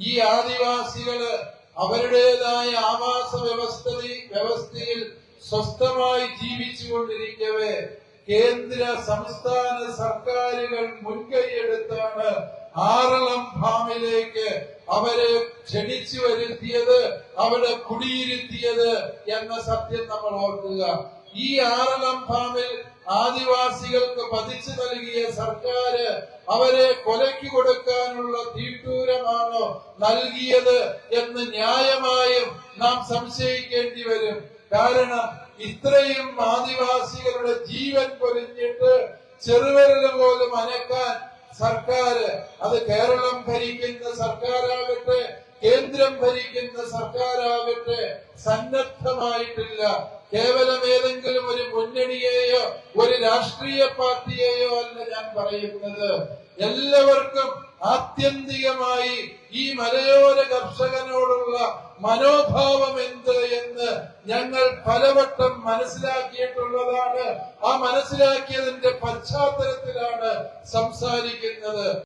ഈ ആദിവാസികൾ അവരുടേതായ ആവാസ വ്യവസ്ഥ വ്യവസ്ഥയിൽ സ്വസ്ഥമായി ജീവിച്ചുകൊണ്ടിരിക്കവേ കേന്ദ്ര സംസ്ഥാന സർക്കാരുകൾ മുൻകൈയെടുത്താണ് ആറളം ഫാമിലേക്ക് അവരെ ക്ഷണിച്ചു വരുത്തിയത് അവിടെ കുടിയിരുത്തിയത് എന്ന സത്യം നമ്മൾ ഓർക്കുക. ഈ ആറളം ഫാമിൽ ആദിവാസികൾക്ക് പതിച്ചു നൽകിയ സർക്കാർ അവരെ കൊലയ്ക്ക് കൊടുക്കാനുള്ള തീട്ടൂരമാണോ നൽകിയത് എന്ന് ന്യായമായും നാം സംശയിക്കേണ്ടി വരും. കാരണം ഇത്രയും ആദിവാസികളുടെ ജീവൻ പൊലിഞ്ഞിട്ട് ചെറുവിരൽ പോലും അനക്കാൻ സർക്കാർ അത് കേരളം ഭരിക്കുന്ന സർക്കാരാകട്ടെ കേന്ദ്രം ഭരിക്കുന്ന സർക്കാരാകട്ടെ സന്നദ്ധമായിട്ടില്ല. കേവലം ഏതെങ്കിലും ഒരു മുന്നണിയെയോ ഒരു രാഷ്ട്രീയ പാർട്ടിയെയോ അല്ല ഞാൻ പറയുന്നത്. എല്ലാവർക്കും ആത്യന്തികമായി ഈ മലയോര കർഷകനോടുള്ള മനോഭാവം എന്ത് എന്ന് ഞങ്ങൾ പലവട്ടം മനസ്സിലാക്കിയിട്ടുള്ളതാണ്. ആ മനസ്സിലാക്കിയതിന്റെ പശ്ചാത്തലത്തിലാണ് സംസാരിക്കുന്നത്.